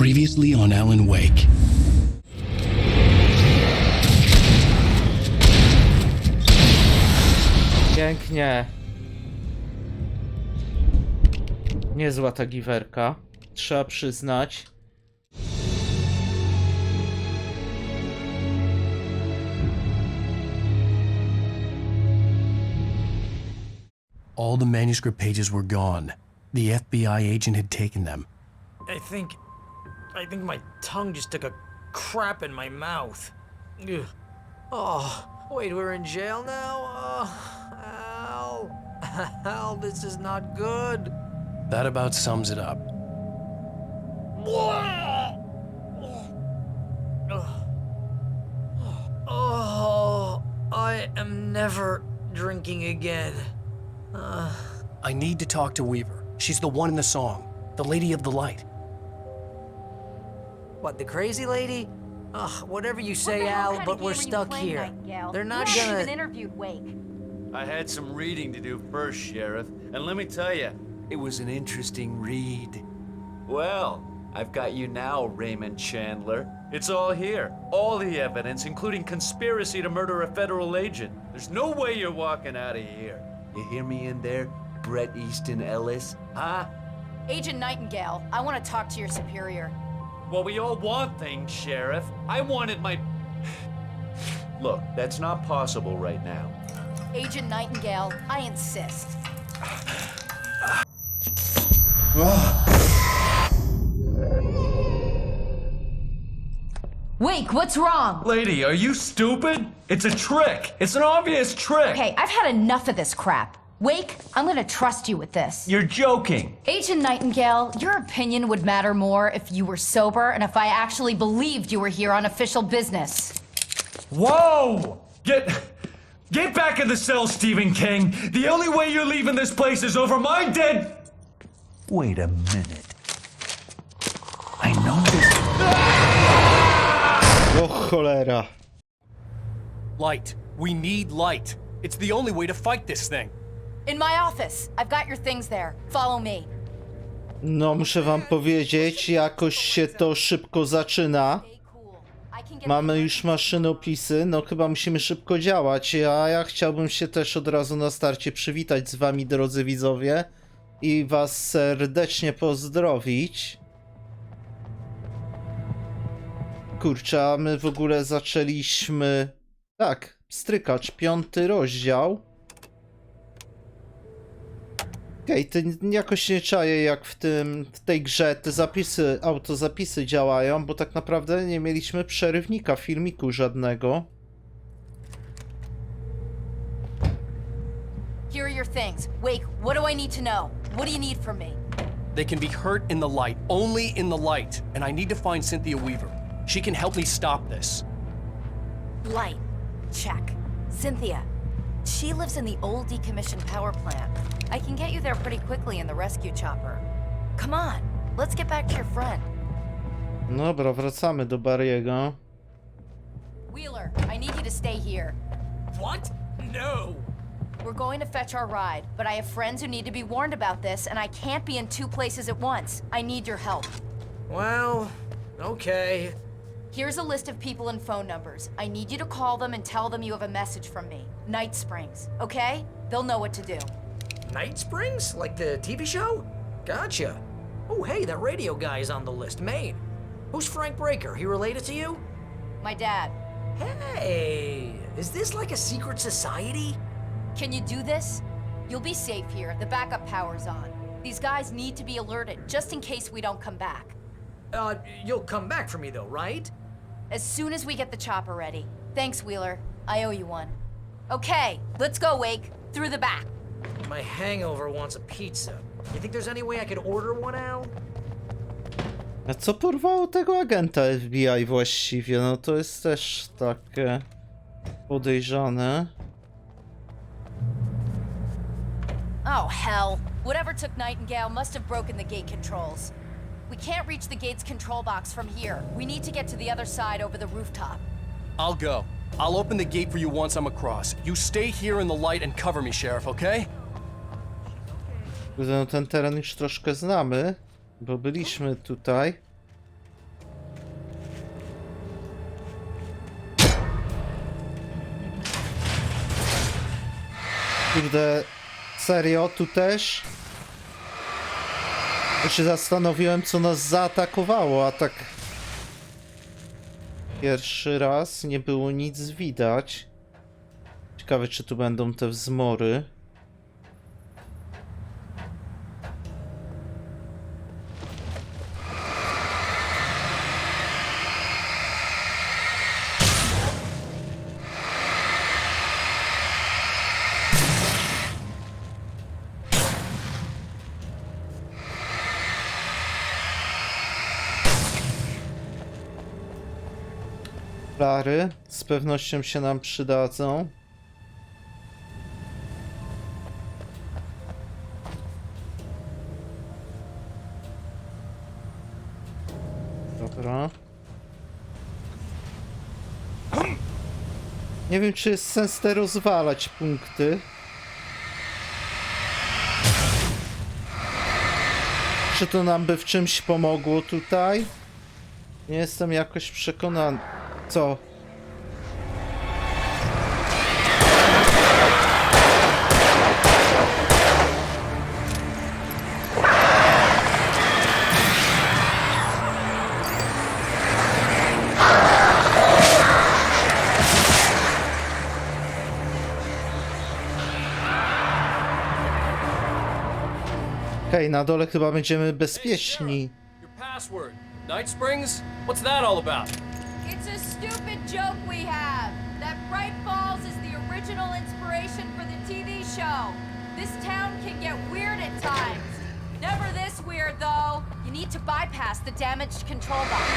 Previously on Alan Wake. Pięknie. Niezła ta giwerka. Trzeba przyznać. All the manuscript pages were gone. The FBI agent had taken them. I think. I think my tongue just took a crap in my mouth. Ugh. Oh, wait, we're in jail now? Oh, Al. Al, this is not good. That about sums it up. Oh, I am never drinking again. Uh. I need to talk to Weaver. She's the one in the song, the Lady of the Light. What, the crazy lady? Ugh, whatever you say, the Al, but we're game are you stuck here. Nightingale? They're not you gonna. even interviewed Wake. I had some reading to do first, Sheriff, and let me tell you, it was an interesting read. Well, I've got you now, Raymond Chandler. It's all here. All the evidence, including conspiracy to murder a federal agent. There's no way you're walking out of here. You hear me in there, Brett Easton Ellis? Huh? Agent Nightingale, I want to talk to your superior. Well, we all want things, Sheriff. I wanted my. Look, that's not possible right now. Agent Nightingale, I insist. Wake, what's wrong? Lady, are you stupid? It's a trick. It's an obvious trick. Okay, I've had enough of this crap. Wake, I'm gonna trust you with this. You're joking. Agent Nightingale, your opinion would matter more if you were sober and if I actually believed you were here on official business. Whoa! Get. Get back in the cell, Stephen King. The only way you're leaving this place is over my dead. Wait a minute. I know this. O cholera. Light. We need light. It's the only way to fight this thing. In my office, I've got your things there. Follow me. No, muszę wam powiedzieć, jakoś się to szybko zaczyna. Mamy już maszynopisy, no chyba musimy szybko działać, a ja chciałbym się też od razu na starcie przywitać z wami, drodzy widzowie, i was serdecznie pozdrowić. Kurczę, a my w ogóle zaczęliśmy... Tak, strykacz, piąty rozdział. Okej, to jakoś nie czaję jak w tym, w tej grze te zapisy, autozapisy działają, bo tak naprawdę nie mieliśmy przerywnika filmiku żadnego. Here are your things. Wake, what do I need to know? What do you need from me? They can be hurt in the light, only in the light. And I need to find Cynthia Weaver. She can help me stop this. Light. Check. Cynthia. She lives in the old decommissioned power plant. I can get you there pretty quickly in the rescue chopper. Come on, let's get back to your friend. Dobra, wracamy do Barry'ego. Wheeler, I need you to stay here. What? No! We're going to fetch our ride, but I have friends who need to be warned about this, and I can't be in two places at once. I need your help. Well, okay. Here's a list of people and phone numbers. I need you to call them and tell them you have a message from me. Night Springs, okay? They'll know what to do. Night Springs? Like the TV show? Gotcha. Oh, hey, that radio guy is on the list. Maine. Who's Frank Breaker? He related to you? My dad. Hey, is this like a secret society? Can you do this? You'll be safe here. The backup power's on. These guys need to be alerted, just in case we don't come back. Uh, you'll come back for me though, right? As soon as we get the chopper ready. Thanks, Wheeler. I owe you one. Okay, let's go, Wake. Through the back. My hangover wants a pizza. You think there's any way I could order one out? A co porwało tego agenta FBI właściwie? No to jest też takie podejrzane. Oh, hell. Whatever took Nightingale must have broken the gate controls. We can't reach the gate's control box from here. We need to get to the other side over the rooftop. I'll go. I'll open the gate for you once I'm across. You stay here in the light and cover me, Sheriff, okay? Kurde, no ten teren już troszkę znamy, bo byliśmy tutaj. Kurde, serio, tu też? Bo się zastanowiłem, co nas zaatakowało, a tak... Pierwszy raz nie było nic widać. Ciekawe, czy tu będą te wzmory. Z pewnością się nam przydadzą. Dobra. Nie wiem, czy jest sens te rozwalać punkty. Czy to nam by w czymś pomogło tutaj? Nie jestem jakoś przekonany. Co? Okej, na dole chyba będziemy bezpieczni. Your password. Night Springs? What's that all about? It's a stupid joke we have. That Bright Falls is the original inspiration for the TV show. This town can get weird at times. Never this weird, though. You need to bypass the damaged control box.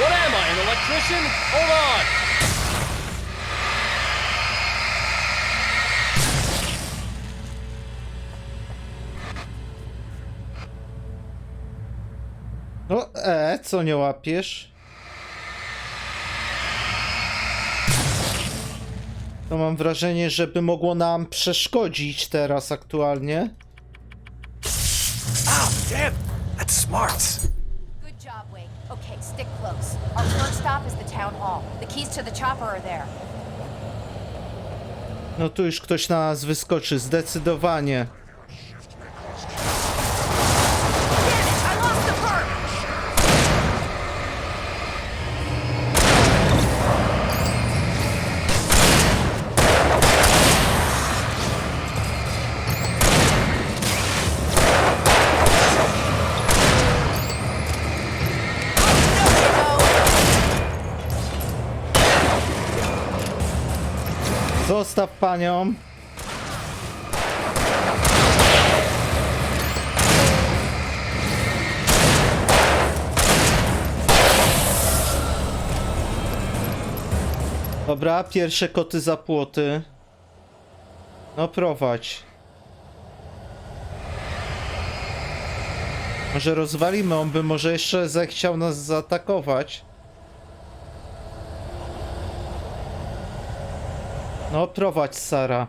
What am I, an electrician? Hold on! Co nie łapiesz? To mam wrażenie, żeby mogło nam przeszkodzić teraz aktualnie. Ow, damn! That's smart. Good job, Wade. Okay, stick close. Our first stop is the town hall. The keys to the chopper are there. No tu już ktoś na nas wyskoczy, zdecydowanie. Zostaw panią. Dobra, pierwsze koty za płoty. No prowadź. Może rozwalimy, on by może jeszcze zechciał nas zaatakować. No prowadź, Sara.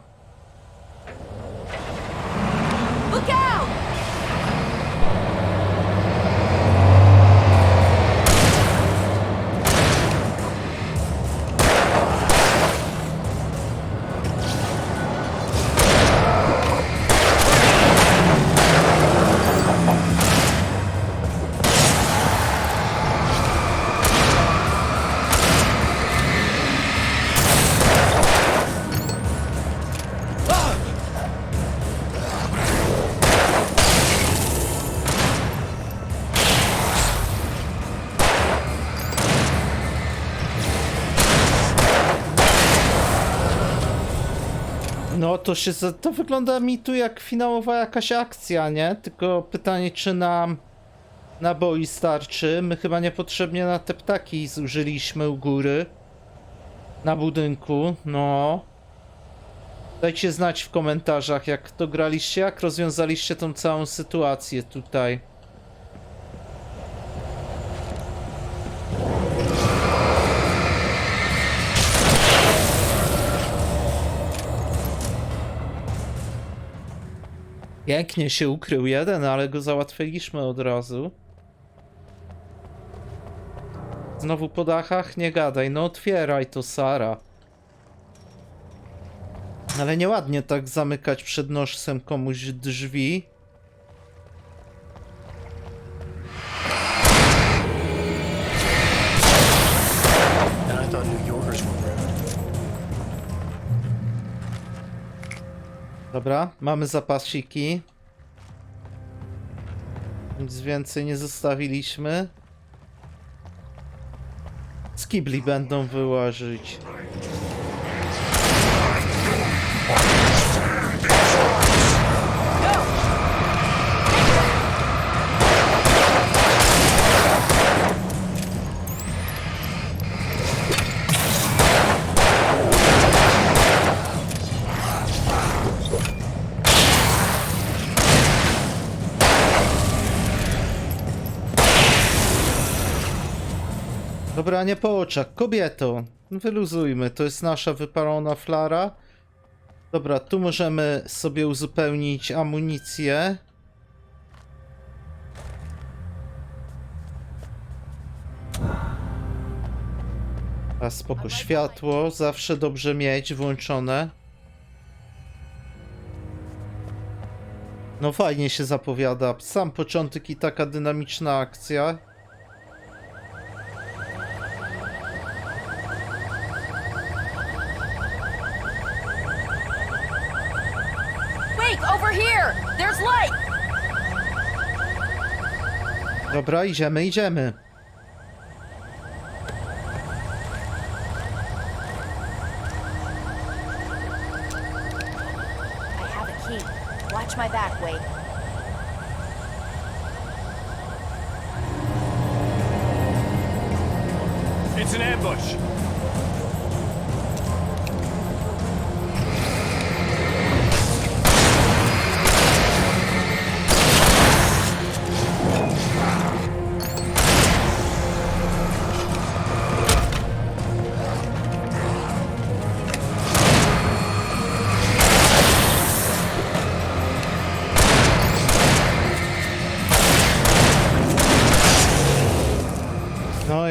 To się, za- to wygląda mi tu jak finałowa jakaś akcja, nie? Tylko pytanie, czy nam naboi starczy? My chyba niepotrzebnie na te ptaki zużyliśmy u góry. Na budynku, no. Dajcie znać w komentarzach, jak to graliście, jak rozwiązaliście tą całą sytuację tutaj. Pięknie się ukrył jeden, ale go załatwiliśmy od razu. Znowu po dachach? Nie gadaj, no otwieraj to, Sara. Ale nieładnie tak zamykać przed nosem komuś drzwi. Dobra, mamy zapasiki. Nic więcej nie zostawiliśmy. Z kibli będą wyłażyć. Dobra, nie po oczach. Kobieto, wyluzujmy. To jest nasza wypalona flara. Dobra, tu możemy sobie uzupełnić amunicję. A spoko, światło zawsze dobrze mieć włączone. No fajnie się zapowiada. Sam początek i taka dynamiczna akcja. Wait, over here! There's light! Dobra, idziemy, idziemy.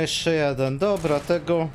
Jeszcze jeden. Dobra, tego.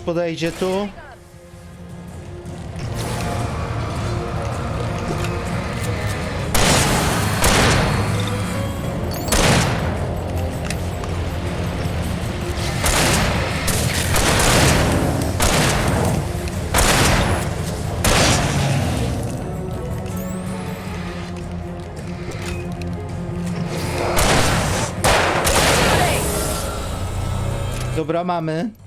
Ktoś podejdzie tu. Dobra, mamy.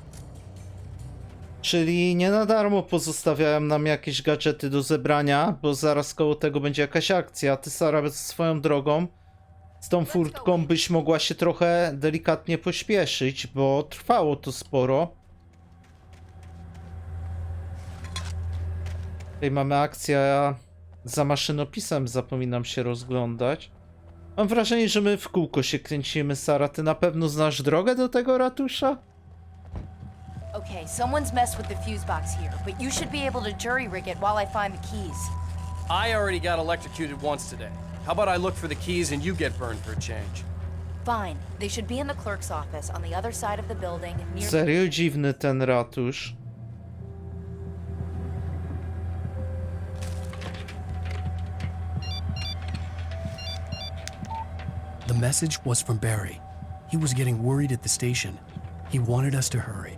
Czyli nie na darmo pozostawiałem nam jakieś gadżety do zebrania, bo zaraz koło tego będzie jakaś akcja. Ty, Sara, swoją drogą z tą furtką byś mogła się trochę delikatnie pośpieszyć, bo trwało to sporo. Tutaj mamy akcję, ja za maszynopisem zapominam się rozglądać. Mam wrażenie, że my w kółko się kręcimy, Sara. Ty na pewno znasz drogę do tego ratusza? Okay, someone's messed with the fuse box here, but you should be able to jury rig it while I find the keys. I already got electrocuted once today. How about I look for the keys and you get burned for a change? Fine. They should be in the clerk's office on the other side of the building near Serio dziwny ten ratusz. The message was from Barry. He was getting worried at the station. He wanted us to hurry.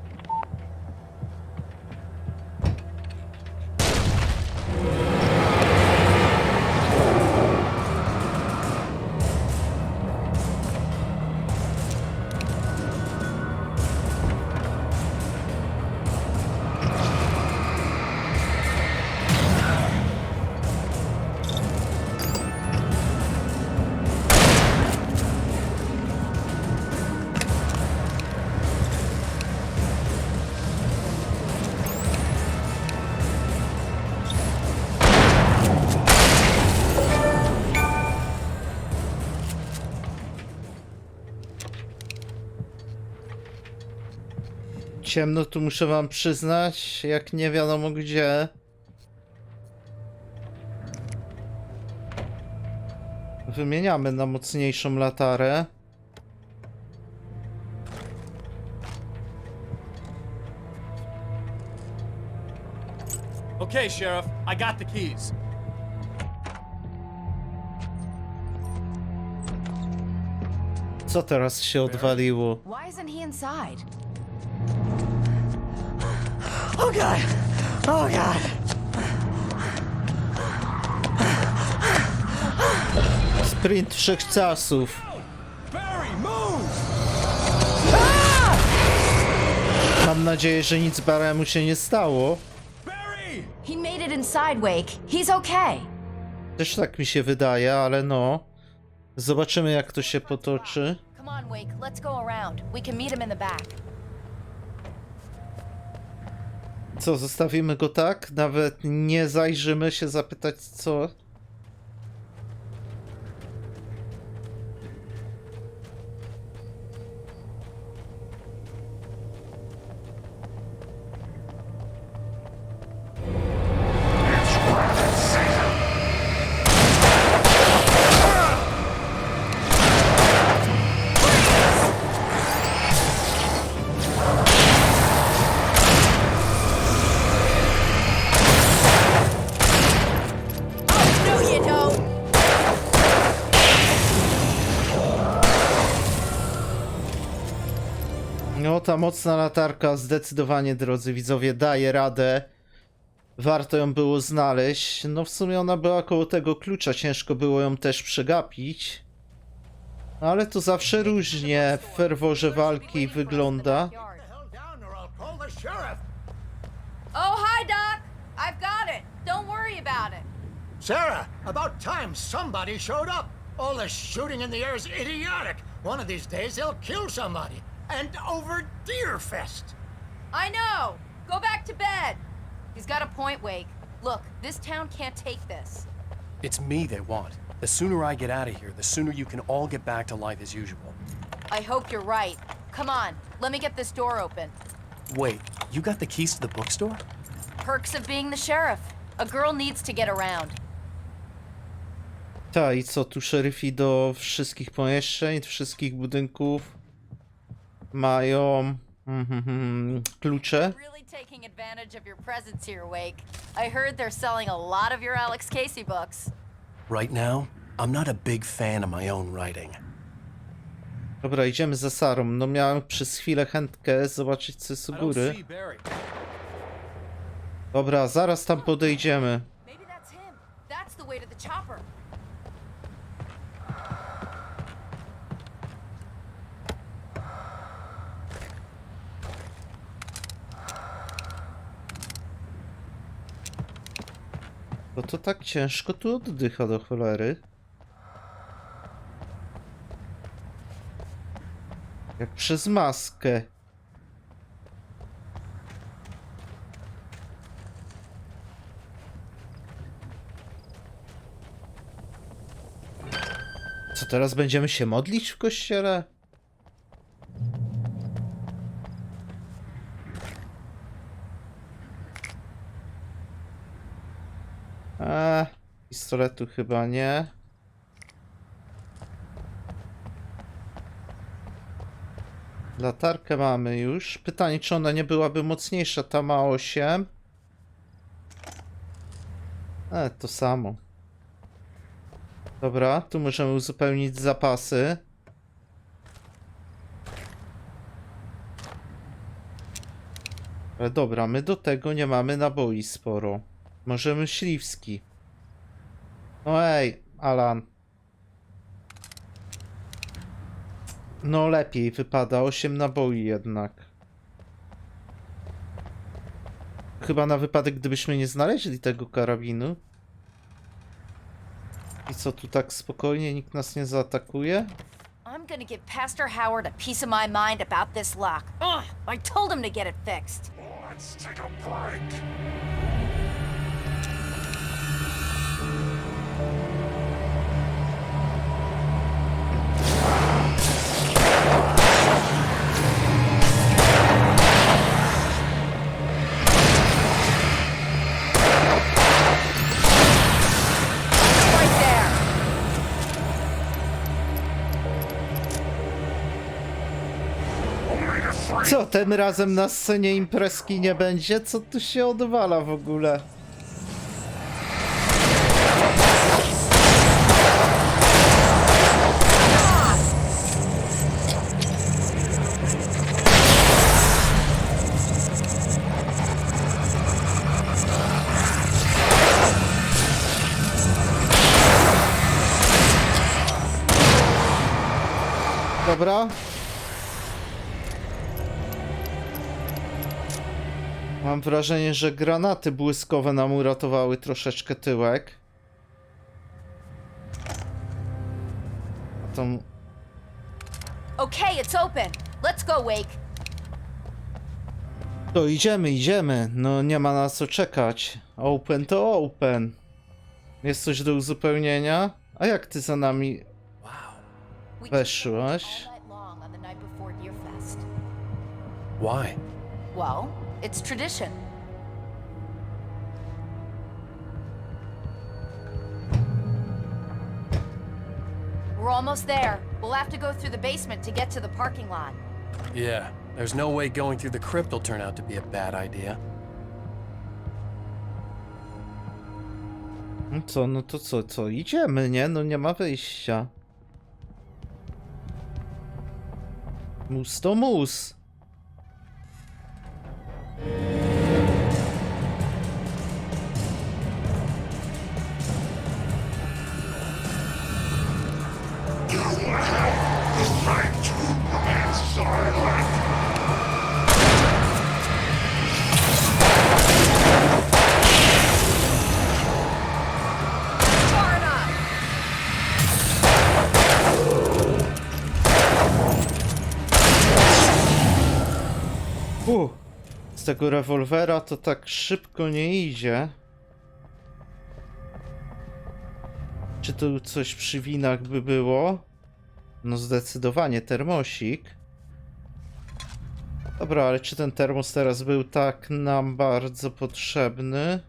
Ciemno tu muszę wam przyznać, jak nie wiadomo gdzie. Wymieniamy na mocniejszą latarę. Okay, Sheriff, I got the keys. Co teraz się odwaliło? Why isn't he inside? Oh god! Oh god! Sprint wszechczasów. Mam nadzieję, że nic Baremu się nie stało. He made it inside, Wake. He's okay. Też tak mi się wydaje, ale no. Zobaczymy jak to się potoczy. Come on, Wake. Let's go around. We can meet him in the back. Co, zostawimy go tak? Nawet nie zajrzymy się zapytać co? Ta mocna latarka zdecydowanie, drodzy widzowie, daje radę. Warto ją było znaleźć. No, w sumie ona była koło tego klucza, ciężko było ją też przegapić. Ale to zawsze różnie w ferworze walki wygląda. Oh, hi, Doc! I've got it! Don't worry about it! Sarah, about time somebody showed up. All this shooting in the air is idiotic. One of these days they'll kill somebody. And over Deerfest. I know! Go back to bed! He's got a point, Wake. Look, this town can't take this. It's me they want. The sooner I get out of here, the sooner you can all get back to life as usual. I hope you're right. Come on, let me get this door open. Wait, you got the keys to the bookstore? Perks of being the sheriff. A girl needs to get around. Ta, i co tu szeryfi do wszystkich pomieszczeń, wszystkich budynków mają mhm, klucze. Really taking advantage of your presence here, Wake. I heard they're selling a lot of your Alex Casey books. Right now, I'm not a big fan of my own writing. Dobra, idziemy za Sarą. No miałem przez chwilę chętkę zobaczyć co jest u góry. see Barry. Dobra, zaraz tam podejdziemy. Maybe that's him. That's the way to the chopper. Bo to tak ciężko tu oddycha do cholery. Jak przez maskę. Co teraz będziemy się modlić w kościele? Eee, pistoletu chyba nie. Latarkę mamy już. Pytanie, czy ona nie byłaby mocniejsza, ta ma 8. E, to samo. Dobra, tu możemy uzupełnić zapasy. Ale dobra, my do tego nie mamy naboi sporo. Może myśliwski. No ej, Alan. No lepiej wypada, 8 naboi jednak. Chyba na wypadek, gdybyśmy nie znaleźli tego karabinu. I co, tu tak spokojnie nikt nas nie zaatakuje? I'm gonna give Pastor Howard a piece of my mind about this lock. Ugh, I told him to get it fixed. Tym razem na scenie imprezki nie będzie? Co tu się odwala w ogóle? Dobra. Mam wrażenie, że granaty błyskowe nam uratowały troszeczkę tyłek. A tą... Okay, it's open. Let's go, Wake. To idziemy, idziemy. No nie ma na co czekać. Open to open. Jest coś do uzupełnienia? A jak ty za nami We weszłaś? Why? Well, it's tradition. We're almost there. We'll have to go through the basement to get to the parking lot. Yeah, there's no way going through the crypt will turn out to be a bad idea. No co, no to co, co? Idziemy, nie? No nie ma wyjścia. Mus to mus. Z tego rewolwera to tak szybko nie idzie. Czy tu coś przy winach by było? No zdecydowanie termosik. Dobra, ale czy ten termos teraz był tak nam bardzo potrzebny?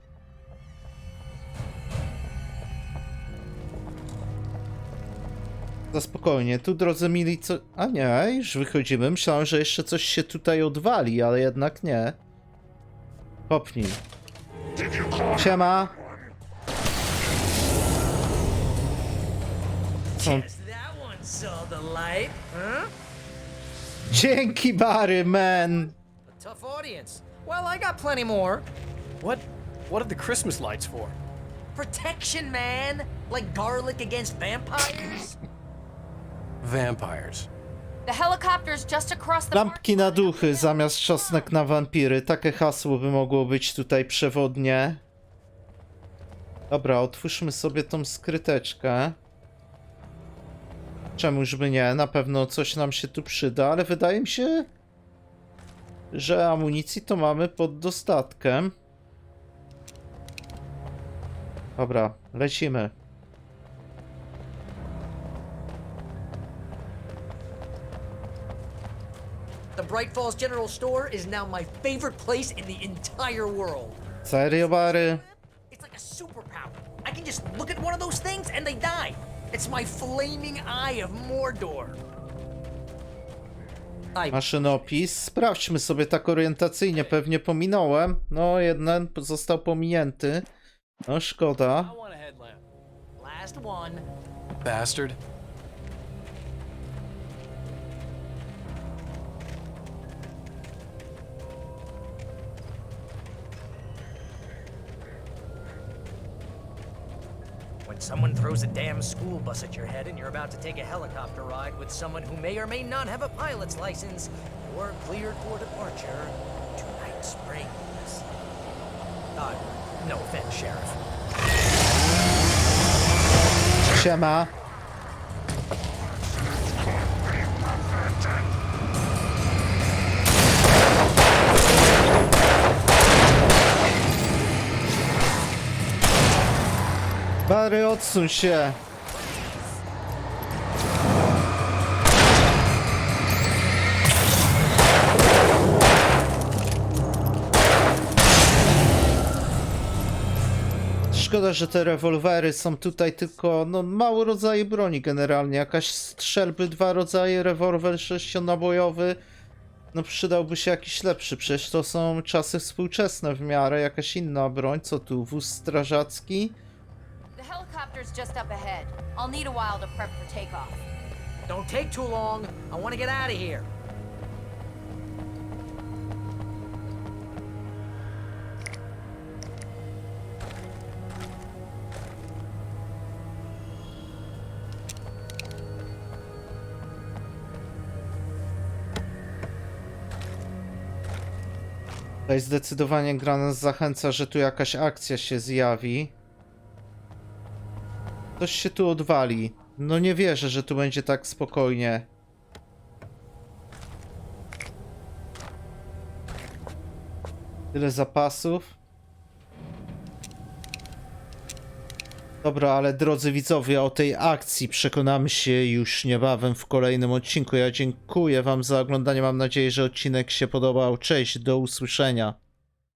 Za spokojnie, tu drodzy mili, co... A nie, już wychodzimy. Myślałem, że jeszcze coś się tutaj odwali, ale jednak nie. Popnij. Siema. Są... Dzięki Bary, man! Tough audience. Well, I got plenty more. What? What are the Christmas lights for? Protection, man. Like garlic against vampires. Vampires. The helicopter's just across the Lampki na duchy zamiast czosnek na wampiry. Takie hasło by mogło być tutaj przewodnie. Dobra, otwórzmy sobie tą skryteczkę. Czemuż by nie? Na pewno coś nam się tu przyda, ale wydaje mi się, że amunicji to mamy pod dostatkiem. Dobra, lecimy. Bright Falls General Store is now my favorite place in the entire world. Serio, Bary? It's like a superpower. I can just look at one of those things and they die. It's my flaming eye of Mordor. I Maszynopis. Sprawdźmy sobie tak orientacyjnie. Pewnie pominąłem. No, jeden został pominięty. No, szkoda. I want a headlamp. last one. Bastard. When someone throws a damn school bus at your head and you're about to take a helicopter ride with someone who may or may not have a pilot's license, you're cleared for departure to Night Springs. Uh, no offense, Sheriff. Siema. Bary, odsuń się. Szkoda, że te rewolwery są tutaj tylko, no mało rodzaje broni generalnie, jakaś strzelby, dwa rodzaje, rewolwer sześcionabojowy, No przydałby się jakiś lepszy, przecież to są czasy współczesne w miarę, jakaś inna broń. Co tu, wóz strażacki? Helicopter's just up ahead. I'll need a while to prep for takeoff. Don't take too long. I want to get out of here. Tutaj zdecydowanie gra nas zachęca, że tu jakaś akcja się zjawi. Coś się tu odwali. No nie wierzę, że tu będzie tak spokojnie. Tyle zapasów. Dobra, ale drodzy widzowie, o tej akcji przekonamy się już niebawem w kolejnym odcinku. Ja dziękuję Wam za oglądanie. Mam nadzieję, że odcinek się podobał. Cześć, do usłyszenia.